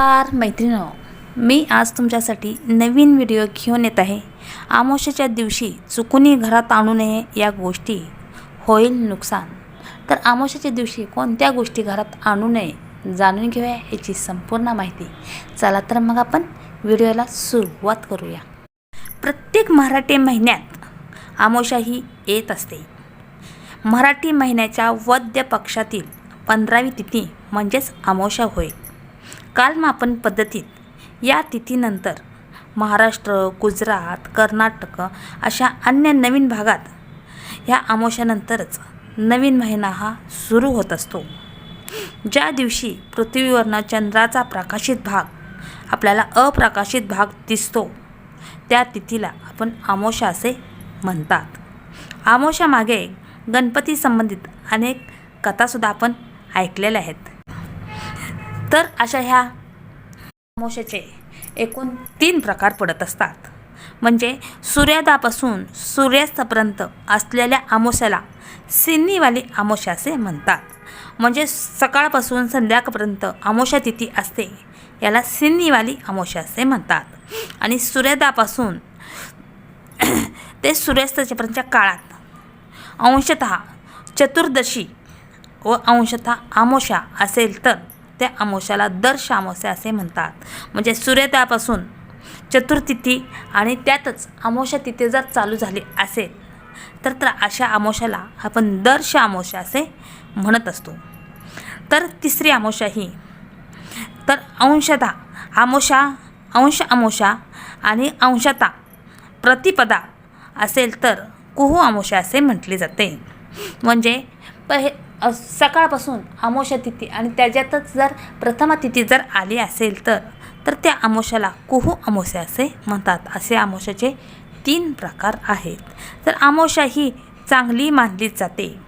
नमस्कार मैत्रिणो मी आज तुमच्यासाठी नवीन व्हिडिओ घेऊन येत आहे. आमोशाच्या दिवशी चुकूनही घरात आणू नये या गोष्टी होईल नुकसान. तर आमोशाच्या दिवशी कोणत्या गोष्टी घरात आणू नये जाणून घेऊया याची संपूर्ण माहिती. चला तर मग आपण व्हिडिओला सुरुवात करूया. प्रत्येक मराठी महिन्यात आमोशा ही येत असते. मराठी महिन्याच्या वद्य पक्षातील पंधरावी तिथी म्हणजेच आमोशा होईल कालमापन पद्धतीत या तिथीनंतर महाराष्ट्र गुजरात कर्नाटक अशा अन्य नवीन भागात ह्या अमावस्यानंतरच नवीन महिना हा सुरू होत असतो. ज्या दिवशी पृथ्वीवरनं चंद्राचा प्रकाशित भाग आपल्याला अप्रकाशित भाग दिसतो त्या तिथीला आपण आमोशा असे म्हणतात. आमोशामागे गणपती संबंधित अनेक कथासुद्धा आपण ऐकलेल्या आहेत. तर अशा ह्या अमावस्याचे एकूण तीन प्रकार पडत असतात. म्हणजे सूर्यादापासून सूर्यास्तापर्यंत असलेल्या अमावस्याला सिन्नीवाली आमोशा असे म्हणतात. म्हणजे सकाळपासून संध्याकाळपर्यंत आमोशा तिथी असते याला सिन्नीवाली आमोशा असे म्हणतात. आणि सूर्योदयापासून ते सूर्यास्ताच्यापर्यंतच्या काळात अंशतः चतुर्दशी व अंशतः आमोशा असेल तर त्या अमावस्याला दर अमावस्या असे म्हणतात. म्हणजे सूर्योदयापासून चतुर्थिथी आणि त्यातच अमावस्या तिथे जर चालू झाली असेल तर तर अशा अमावस्याला आपण दर अमावस्या असे म्हणत असतो. तर तिसरी अमावस्या ही तर अंशदा आमोशा अंश अमोशा आणि अंशता प्रतिपदा असेल तर कुहू अमावस्या असे म्हटले जाते. म्हणजे पहे सकाळपासून अमोशा तिथी आणि त्याच्यातच जर प्रथमा तिथी जर आली असेल तर तर त्या अमोशाला कुहू अमावस्या असे म्हणतात. असे अमोशाचे तीन प्रकार आहेत. तर अमोशा ही चांगली मानली जाते.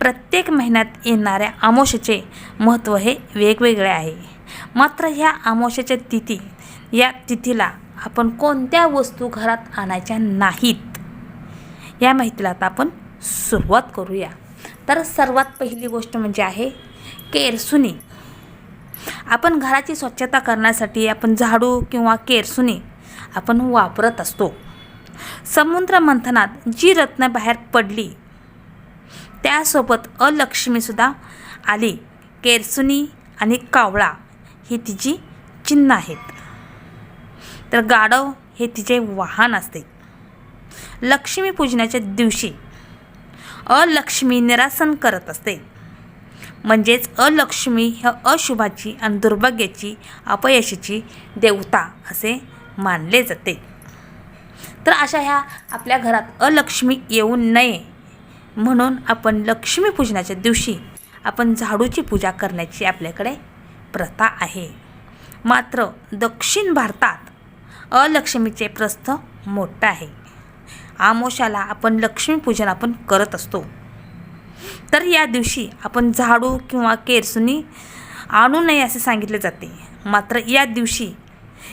प्रत्येक महिन्यात येणाऱ्या अमावस्येचे महत्त्व हे वेगवेगळे आहे. मात्र ह्या अमावस्येच्या तिथी या तिथीला आपण कोणत्या वस्तू घरात आणायच्या नाहीत? या माहितीला आता आपण सुरुवात करूया. तर सर्वात पहिली गोष्ट म्हणजे आहे केरसुनी आपण घराची स्वच्छता करण्यासाठी आपण झाडू किंवा केरसुनी आपण वापरत असतो. समुद्र मंथनात जी रत्न बाहेर पडली त्यासोबत अलक्ष्मीसुद्धा आली. केरसुनी आणि कावळा ही तिची चिन्ह आहेत. तर गाढव हे तिचे वाहन असते. लक्ष्मीपूजनाच्या दिवशी अलक्ष्मी निरासन करत असते. म्हणजेच अलक्ष्मी ह्या अशुभाची आणि दुर्भाग्याची अपयशाची देवता असे मानले जाते. तर अशा ह्या आपल्या घरात अलक्ष्मी येऊ नये म्हणून आपण लक्ष्मीपूजनाच्या दिवशी आपण झाडूची पूजा करण्याची आपल्याकडे प्रथा आहे. मात्र दक्षिण भारतात अलक्ष्मीचे प्रस्थ मोठं आहे. आमोशाला आपण लक्ष्मीपूजन आपण करत असतो. तर या दिवशी आपण झाडू किंवा केरसुनी आणू नये असे सांगितले जाते. मात्र या दिवशी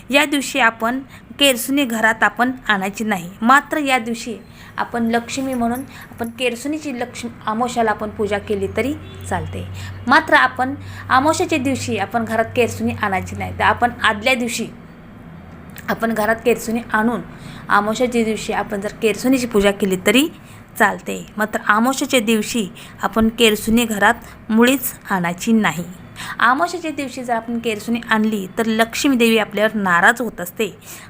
या दिवशी आपण केरसुनी घरात आपण आणायची नाही. मात्र या दिवशी आपण लक्ष्मी म्हणून आपण केरसुनीची लक्ष्मी आमोशाला आपण पूजा केली तरी चालते. मात्र आपण आमोशाच्या दिवशी आपण घरात केरसुनी आणायची नाही. तर आपण आदल्या दिवशी आपण घरात केरसुनी आणून आमोशाच्या दिवशी आपण जर केरसुनीची पूजा केली तरी चालते. मात्र आमोशाच्या दिवशी आपण केरसुनी घरात मुळीच आणायची नाही. आमोशाच्या दिवशी जर आपण केरसुनी आणली तर लक्ष्मी देवी आपल्यावर नाराज होत असते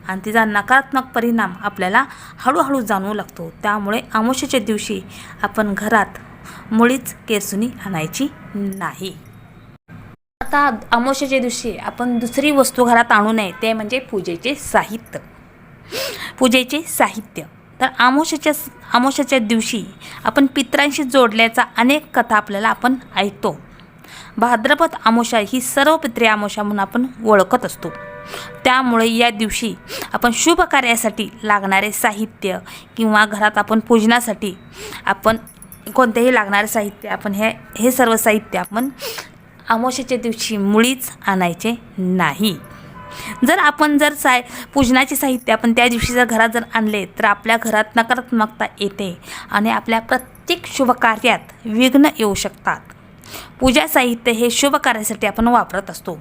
आणि तिचा नकारात्मक परिणाम आपल्याला हळूहळू जाणवू लागतो. त्यामुळे आमोशाच्या दिवशी आपण घरात मुळीच केरसुनी आणायची नाही. आता अमावस्येच्या दिवशी आपण दुसरी वस्तू घरात आणू नये ते म्हणजे पूजेचे साहित्य. पूजेचे साहित्य. तर अमावस्येच्या अमावस्येच्या दिवशी आपण पित्रांशी जोडल्याचा अनेक कथा आपल्याला आपण ऐकतो. भाद्रपद अमावस्या ही सर्व पित्रे अमावस्या म्हणून आपण ओळखत असतो. त्यामुळे या दिवशी आपण शुभ कार्यासाठी लागणारे साहित्य किंवा घरात आपण पूजनासाठी आपण कोणतेही लागणारे साहित्य आपण हे हे सर्व साहित्य आपण अमावस्येच्या दिवशी मुळीच आणायचे नाही. जर आपण जर साय पूजनाचे साहित्य आपण त्या दिवशी जर घरात जर आणले तर आपल्या घरात नकारात्मकता येते आणि आपल्या प्रत्येक शुभकार्यात विघ्न येऊ शकतात. पूजा साहित्य हे शुभ कार्यासाठी आपण वापरत असतो.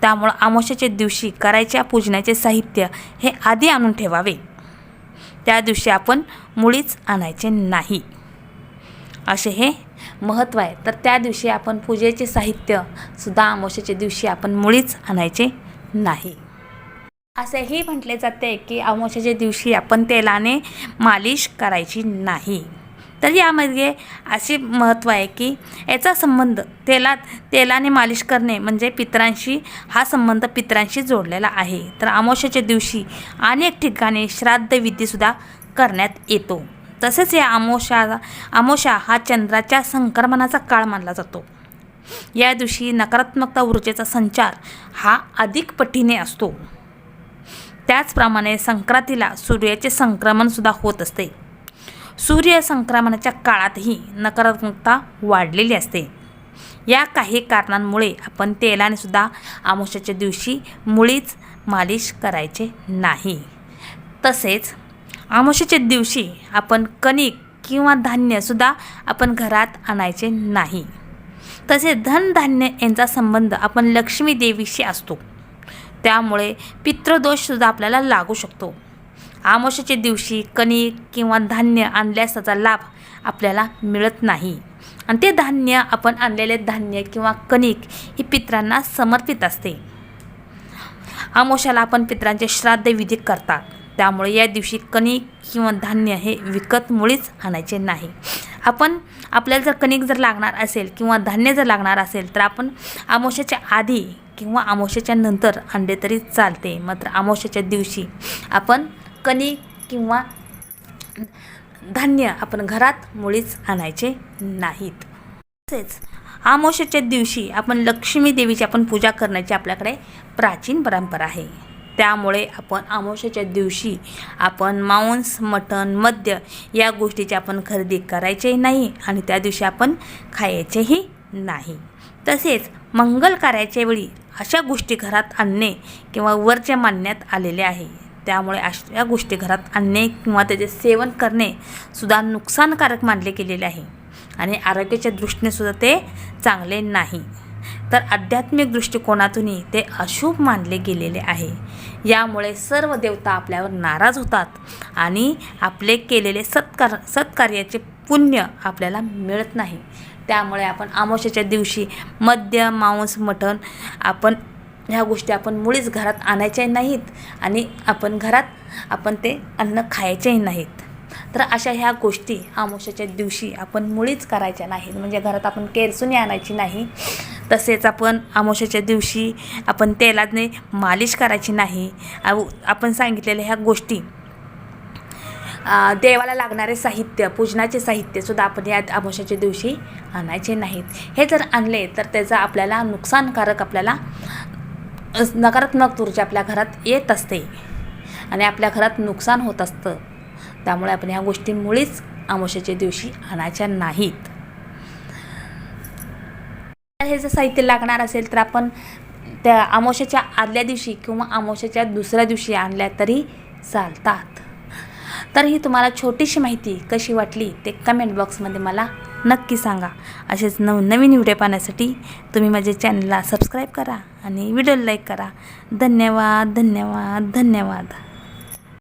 त्यामुळं अमावस्याच्या दिवशी करायच्या पूजनाचे साहित्य हे आधी आणून ठेवावे. त्या दिवशी आपण मुळीच आणायचे नाही. असे हे महत्त्व आहे. तर त्या दिवशी आपण पूजेचे साहित्य सुद्धा दिवशी आपण मुळीच आणायचे नाही. असेही म्हटले जाते की अमावस्याच्या दिवशी आपण तेलाने मालिश करायची नाही. तर यामध्ये असे महत्त्व आहे की याचा संबंध तेलात तेलाने मालिश करणे म्हणजे पितरांशी हा संबंध पितरांशी जोडलेला आहे. तर अमावस्याच्या दिवशी अनेक ठिकाणी श्राद्धविधीसुद्धा करण्यात येतो. तसेच या आमोशा अमावस्या हा चंद्राच्या संक्रमणाचा काळ मानला जातो. या दिवशी नकारात्मकता ऊर्जेचा संचार हा अधिक पटीने असतो. त्याचप्रमाणे संक्रांतीला सूर्याचे संक्रमणसुद्धा होत असते. सूर्य संक्रमणाच्या काळातही नकारात्मकता वाढलेली असते. या काही कारणांमुळे आपण तेलानेसुद्धा सुद्धा दिवशी मुळीच मालिश करायचे नाही. तसेच आमोशीच्या दिवशी आपण कणिक किंवा धान्यसुद्धा आपण घरात आणायचे नाही. तसेच धनधान्य यांचा संबंध आपण लक्ष्मी देवीशी असतो. त्यामुळे पितृदोषसुद्धा आपल्याला लागू शकतो. अमावस्याच्या दिवशी कणिक किंवा धान्य आणल्यास त्याचा लाभ आपल्याला मिळत नाही. आणि ते धान्य आपण आणलेले धान्य किंवा कणिक ही पित्रांना समर्पित असते. आमोशाला आपण पित्रांचे श्राद्ध विधी करतात. त्यामुळे या दिवशी कणिक किंवा धान्य हे विकत मुळीच आणायचे नाही. आपण आपल्याला जर कणिक जर लागणार असेल किंवा धान्य जर लागणार असेल तर आपण आमोशाच्या आधी किंवा आमोशाच्या नंतर आणले तरी चालते. मात्र आमोशाच्या दिवशी आपण कणिक किंवा धान्य आपण घरात मुळीच आणायचे नाहीत. तसेच आमोशाच्या दिवशी आपण लक्ष्मी देवीची आपण पूजा करण्याची आपल्याकडे प्राचीन परंपरा आहे. त्यामुळे आपण अमावस्याच्या दिवशी आपण मांस मटण मद्य या गोष्टीची आपण खरेदी करायचे नाही आणि त्या दिवशी आपण खायचेही नाही. तसेच मंगल कार्याच्या वेळी अशा गोष्टी घरात आणणे किंवा वरच्या मानण्यात आलेले आहे. त्यामुळे अशा गोष्टी घरात आणणे किंवा त्याचे सेवन करणे सुद्धा नुकसानकारक मानले गेलेले आहे. आणि आरोग्याच्या दृष्टीने सुद्धा ते चांगले नाही. तर आध्यात्मिक दृष्टिकोनातूनही ते अशुभ मानले गेलेले आहे. यामुळे सर्व देवता आपल्यावर नाराज होतात आणि आपले केलेले सत्कार सत्कार्याचे पुण्य आपल्याला मिळत नाही. त्यामुळे आपण अमावस्याच्या दिवशी मद्य मांस मटण आपण ह्या गोष्टी आपण मुळीच घरात आणायच्या नाहीत आणि आपण घरात आपण ते अन्न खायचेही नाहीत. तर अशा ह्या गोष्टी अमावस्याच्या दिवशी आपण मुळीच करायच्या नाहीत. म्हणजे घरात आपण केरसुनी आणायची नाही. तसेच आपण अमावस्याच्या दिवशी आपण तेलाने मालिश करायची नाही. आव- आपण सांगितलेल्या ह्या गोष्टी. देवाला लागणारे साहित्य पूजनाचे साहित्यसुद्धा आपण या अमावस्याच्या दिवशी आणायचे नाहीत. हे जर आणले तर त्याचा आपल्याला नुकसानकारक आपल्याला नकारात्मक ऊर्जा आपल्या घरात येत असते. आणि आपल्या घरात नुकसान होत असतं. त्यामुळे आपण ह्या गोष्टी मुळीच दिवशी आणायच्या नाहीत. हे जर साहित्य लागणार असेल तर आपण त्या आमोशाच्या आदल्या दिवशी किंवा आमोशाच्या दुसऱ्या दिवशी आणल्या तरी चालतात. तर ही तुम्हाला छोटीशी माहिती कशी वाटली ते कमेंट बॉक्समध्ये मला नक्की सांगा. असेच नव नवीन व्हिडिओ पाहण्यासाठी तुम्ही माझ्या चॅनलला सबस्क्राईब करा आणि व्हिडिओ लाईक करा. धन्यवाद धन्यवाद धन्यवाद.